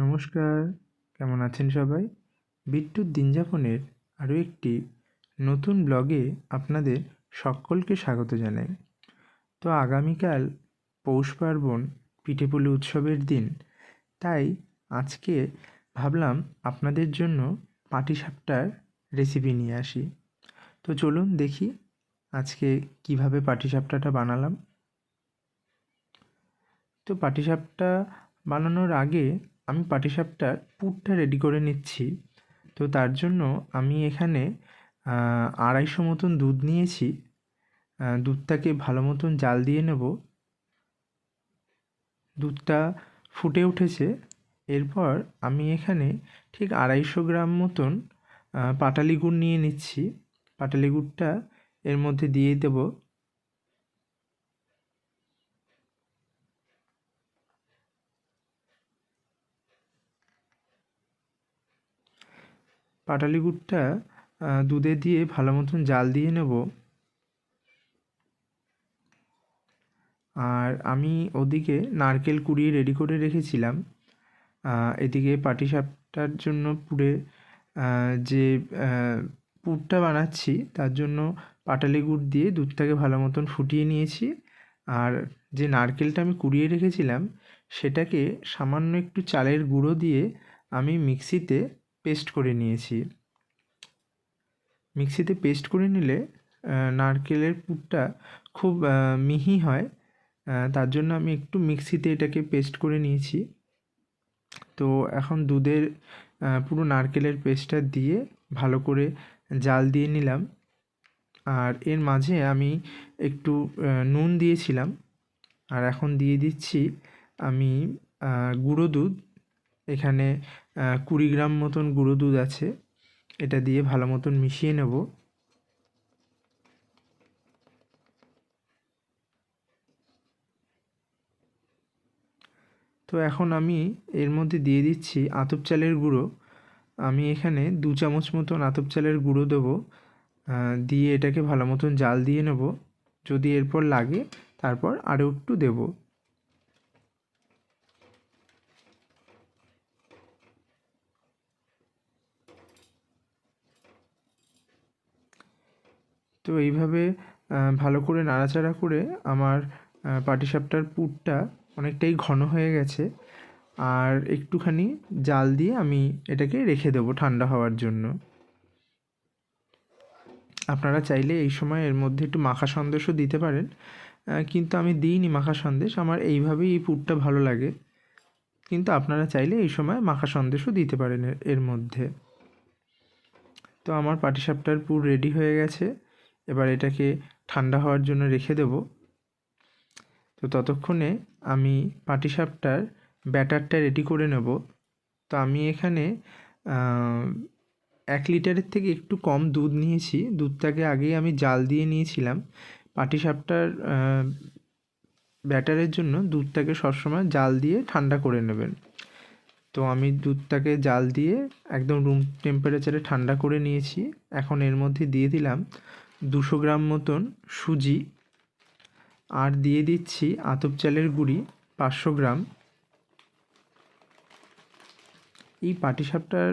নমস্কার, কেমন আছেন সবাই? বিদ্যুৎ দিনযাপনের আরও একটি নতুন ব্লগে আপনাদের সকলকে স্বাগত জানাই। তো আগামীকাল পৌষ পার্বণ পিঠেপুলি উৎসবের দিন। তাই আজকে ভাবলাম আপনাদের জন্য পাটিসাপটার রেসিপি নিয়ে আসি। তো চলুন দেখি আজকে কীভাবে পাটিসাপটাটা বানালাম। তো পাটিসাপটা বানানোর আগে আমি পাটিসাপটার পুরটা রেডি করে নিচ্ছি। তো তার জন্য আমি এখানে আড়াইশো মতন দুধ নিয়েছি। দুধটাকে ভালো মতন জাল দিয়ে নেব। দুধটা ফুটে উঠেছে। এরপর আমি এখানে ঠিক আড়াইশো গ্রাম মতন পাটালি গুড় নিয়ে নিচ্ছি। পাটালি গুড়টা এর মধ্যে দিয়ে দেবো। পাটালি গুড়টা দুধে দিয়ে ভালো মতন জাল দিয়ে নেব। আর আমি ওদিকে নারকেল কুড়িয়ে রেডি করে রেখেছিলাম। এদিকে পাটিসাপটার জন্য পুরে যে পুরটা বানাচ্ছি, তার জন্য পাটালি গুড় দিয়ে দুধটাকে ভালো মতন ফুটিয়ে নিয়েছি। আর যে নারকেলটা আমি কুড়িয়ে রেখেছিলাম, সেটাকে সামান্য একটু চালের গুঁড়ো দিয়ে আমি মিক্সিতে পেস্ট করে নিয়েছি। মিক্সিতে পেস্ট করে নিলে নারকেলের পুরটা খুব মিহি হয়। তার জন্য আমি একটু মিক্সিতে এটাকে পেস্ট করে নিয়েছি। তো এখন দুধের পুরো নারকেলের পেস্টটা দিয়ে ভালো করে জাল দিয়ে নিলাম। আর এর মাঝে আমি একটু নুন দিয়েছিলাম। আর এখন দিয়ে দিচ্ছি আমি গুঁড়ো দুধ। এখানে কুড়ি গ্রাম মতন গুঁড়ো দুধ আছে। এটা দিয়ে ভালো মতন মিশিয়ে নেব। তো এখন আমি এর মধ্যে দিয়ে দিচ্ছি আতপ চালের গুঁড়ো। আমি এখানে দু চামচ মতন আতপ চালের গুঁড়ো দেবো। দিয়ে এটাকে ভালো মতন জাল দিয়ে নেব। যদি এরপর লাগে, তারপর আরও একটু দেবো। তো এইভাবে ভালো করে নাড়াচাড়া করে আমার পাটিসাপটার পুরটা অনেকটাই ঘন হয়ে গেছে। আর একটুখানি জাল দিয়ে আমি এটাকে রেখে দেবো ঠান্ডা হওয়ার জন্য। আপনারা চাইলে এই সময় এর মধ্যে একটু মাখা সন্দেশও দিতে পারেন। কিন্তু আমি দিইনি মাখা সন্দেশ, আমার এইভাবেই এই পুরটা ভালো লাগে। কিন্তু আপনারা চাইলে এই সময় মাখা সন্দেশও দিতে পারেন এর মধ্যে। তো আমার পাটিসাপটার পুর রেডি হয়ে গেছে। এবার এটাকে ঠান্ডা হওয়ার জন্য রেখে দেব। তো ততক্ষণে আমি পাটিসাপটার ব্যাটারটা রেডি করে নেব। তো আমি এখানে এক লিটারের থেকে একটু কম দুধ নিয়েছি। দুধটাকে আগেই আমি জাল দিয়ে নিয়েছিলাম। পাটিসাপটার ব্যাটারের জন্য দুধটাকে সবসময় জাল দিয়ে ঠান্ডা করে নেবেন। তো আমি দুধটাকে জাল দিয়ে একদম রুম টেম্পারেচারে ঠান্ডা করে নিয়েছি। এখন এর মধ্যে দিয়ে দিলাম দুশো গ্রাম মতন সুজি, আর দিয়ে দিচ্ছি আতপ চালের গুঁড়ি, পাঁচশো গ্রাম। এই পাটিসাপটার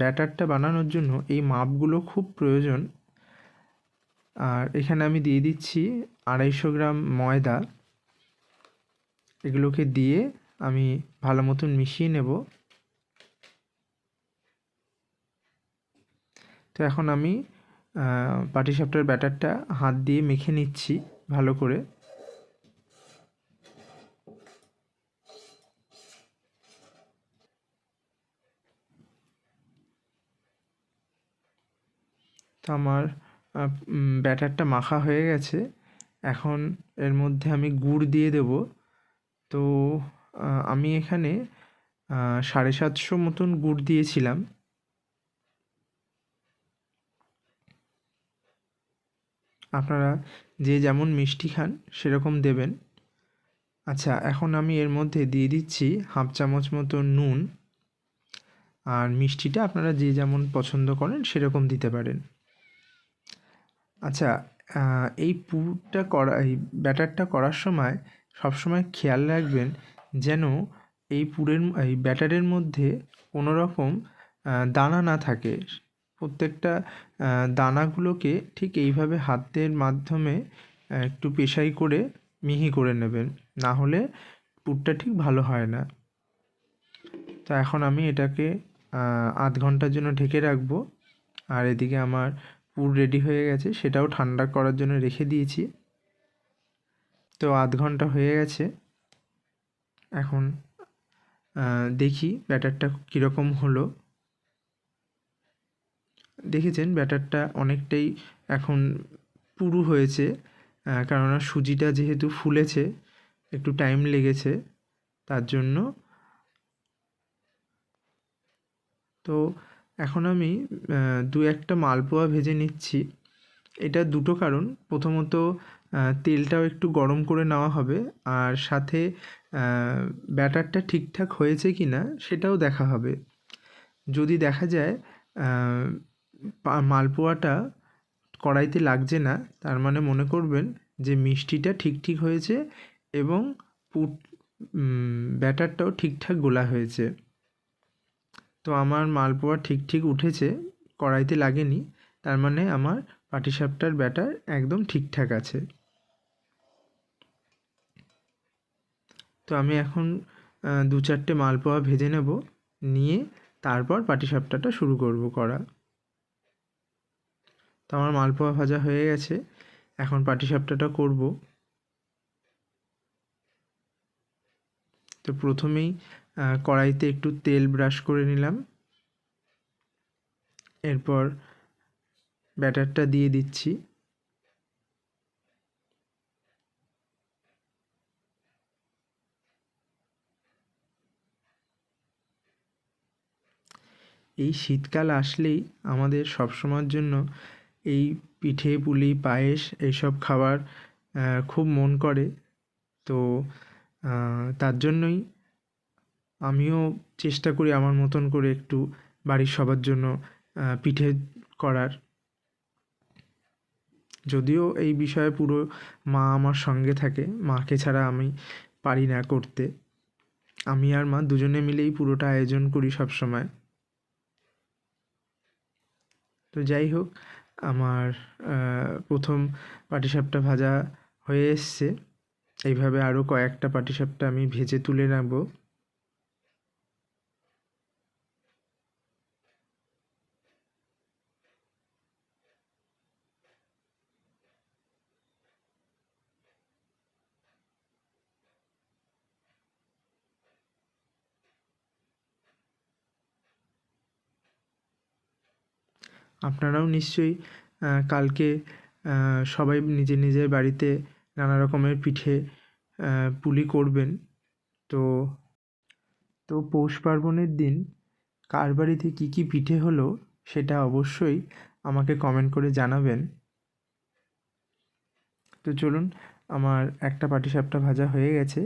ব্যাটারটা বানানোর জন্য এই মাপগুলো খুব প্রয়োজন। আর এখানে আমি দিয়ে দিচ্ছি আড়াইশো গ্রাম ময়দা। এগুলোকে দিয়ে আমি ভালো মতন মিশিয়ে নেব। তো এখন আমি পাটিসাপটার ব্যাটারটা হাত দিয়ে মেখে নিচ্ছি ভালো করে। তো আমার ব্যাটারটা মাখা হয়ে গেছে। এখন এর মধ্যে আমি গুড় দিয়ে দেব। তো আমি এখানে সাড়ে সাতশো মতন গুড় দিয়েছিলাম। আপনারা যে যেমন মিষ্টি খান, সেরকম দেবেন। আচ্ছা এখন আমি এর মধ্যে দিয়ে দিচ্ছি হাফ চামচ মতো নুন। আর মিষ্টিটা আপনারা যে যেমন পছন্দ করেন, সেরকম দিতে পারেন। আচ্ছা এই পুরটা করা, এই ব্যাটারটা করার সময় সবসময় খেয়াল রাখবেন যেন এই পুরের, এই ব্যাটারের মধ্যে কোনো রকম দানা না থাকে। প্রত্যেকটা দানাগুলোকে ঠিক এইভাবে হাতের মাধ্যমে একটু পেশাই করে মিহি করে নেবেন। না হলে পুরটা ঠিক ভালো হয় না। তো এখন আমি এটাকে আধ ঘণ্টার জন্য ঢেকে রাখব। আর এদিকে আমার পুর রেডি হয়ে গেছে। সেটাও ঠান্ডা করার জন্য রেখে দিয়েছি। তো আধ ঘণ্টা হয়ে গেছে। এখন দেখি ব্যাটারটা কীরকম হলো। দেখেছেন ব্যাটারটা অনেকটাই এখন পুরু হয়েছে কেননা সুজিটা যেহেতু ফুলেছে, একটু টাইম লেগেছে, তার জন্য। তো এখন আমি দু একটা মালপোয়া ভেজে নিচ্ছি। এটা দুটো কারণ। প্রথমত তেলটাও একটু গরম করে নেওয়া হবে আর সাথে ব্যাটারটা ঠিকঠাক হয়েছে কি না সেটাও দেখা হবে। যদি দেখা যায় মালপোয়াটা কড়াইতে লাগছে না, তার মানে মনে করবেন যে মিষ্টিটা ঠিক ঠিক হয়েছে এবং পুট ব্যাটারটাও ঠিকঠাক গোলা হয়েছে। তো আমার মালপোয়া ঠিক ঠিক উঠেছে, কড়াইতে লাগেনি, তার মানে আমার পাটিসাপটার ব্যাটার একদম ঠিকঠাক আছে। তো আমি এখন দু চারটে মালপোয়া ভেজে নেব, নিয়ে তারপর পাটিসাপটাটা শুরু করব করা তো আমার মালপোয়া ভাজা হয়ে গেছে। এখন পাটিসাপটাটা করব। তো প্রথমেই কড়াইতে একটু তেল ব্রাশ করে নিলাম। এরপর ব্যাটারটা দিয়ে দিচ্ছি। এই শীতকাল আসলেই আমাদের সবসময়ের জন্য এই পিঠে, পুলি, পায়েস এইসব খাবার খুব মন করে। তো তার জন্যই আমিও চেষ্টা করি আমার মতন করে একটু বাড়ির সবার জন্য পিঠে করার। যদিও এই বিষয়ে পুরো মা আমার সঙ্গে থাকে, মাকে ছাড়া আমি পারি না করতে। আমি আর মা দুজনে মিলেই পুরোটা আয়োজন করি সব সময় তো যাই হোক আমার প্রথম পাটিসাপটা ভাজা হয়ে এসছে। এইভাবে আরও কয়েকটা পাটিসাপটা আমি ভেজে তুলে নেব আপনারাও নিশ্চয়ই কালকে সবাই নিজের নিজের বাড়িতে নানা রকমের পিঠে পুলি করবেন। তো তো পৌষ পার্বণের দিন কার বাড়িতে কী কী পিঠে হলো সেটা অবশ্যই আমাকে কমেন্ট করে জানাবেন। তো চলুন, আমার একটা পাটিসাপটা ভাজা হয়ে গেছে।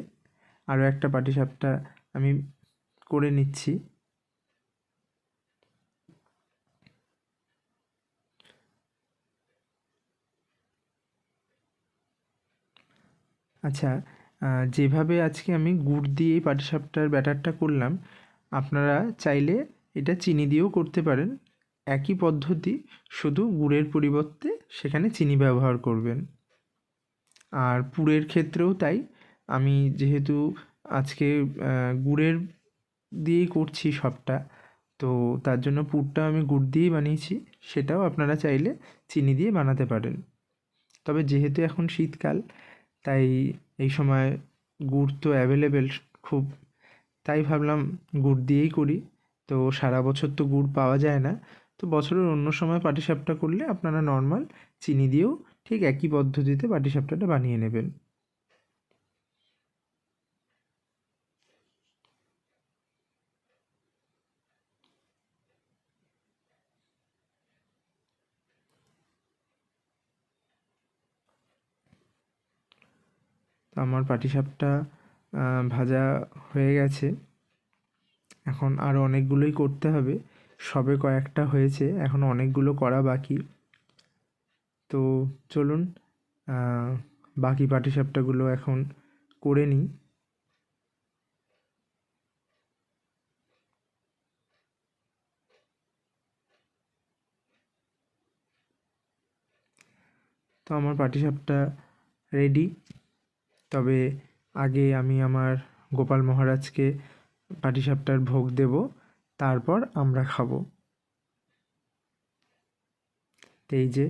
আরও একটা পাটিসাপটা আমি করে নিচ্ছি। আচ্ছা যেভাবে আজকে আমি গুড় দিয়ে এই পাটিসাপটার ব্যাটারটা করলাম, আপনারা চাইলে এটা চিনি দিয়েও করতে পারেন। একই পদ্ধতি, শুধু গুড়ের পরিবর্তে সেখানে চিনি ব্যবহার করবেন। আর পুরের ক্ষেত্রেও তাই। আমি যেহেতু আজকে গুড়ের দিয়েই করছি সবটা, তো তার জন্য পুরটা আমি গুড় দিয়েই বানিয়েছি, সেটাও আপনারা চাইলে চিনি দিয়ে বানাতে পারেন। তবে যেহেতু এখন শীতকাল তাই এই সময় গুড় তো অ্যাভেলেবেল খুব, তাই ভাবলাম গুড় দিয়েই করি। তো সারা বছর তো গুড় পাওয়া যায় না। তো বছরের অন্য সময় পাটিসাপটা করলে আপনারা নর্মাল চিনি দিয়েও ঠিক একই পদ্ধতিতে পাটিসাপটাটা বানিয়ে নেবেন। আমার পাটিসাপটা ভাজা হয়ে গেছে। এখন আরও অনেকগুলোই করতে হবে। সবে কয়েকটা হয়েছে, এখন অনেকগুলো করা বাকি। তো চলুন বাকি পাটিসাপটাগুলো এখন করে নিই। তো আমার পাটিসাপটা রেডি। তবে আগে আমি আমার গোপাল মহারাজকে পাটিসাপটার ভোগ দেব, তারপর আমরা খাব। তো এই যে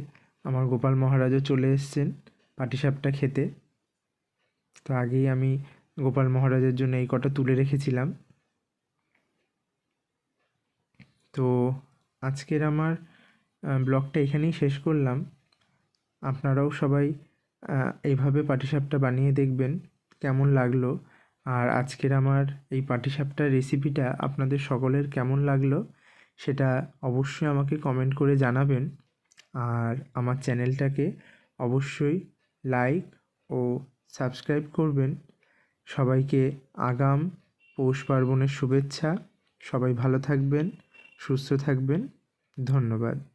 আমার গোপাল মহারাজও চলে এসছেন পাটিসাপটা খেতে। তো আগেই আমি গোপাল মহারাজের জন্য এই কটা তুলে রেখেছিলাম। তো আজকের আমার ব্লগটা এখানেই শেষ করলাম। আপনারাও সবাই এইভাবে পাটিসাপটা বানিয়ে দেখবেন, কেমন লাগল। আর আজকের আমার এই পাটিসাপটার রেসিপিটা আপনাদের সকলের কেমন লাগল, সেটা অবশ্যই আমাকে কমেন্ট করে জানাবেন। আর আমার চ্যানেলটাকে অবশ্যই লাইক ও সাবস্ক্রাইব করবেন। সবাইকে আগাম পৌষ পার্বণের শুভেচ্ছা। সবাই ভালো থাকবেন, সুস্থ থাকবেন। ধন্যবাদ।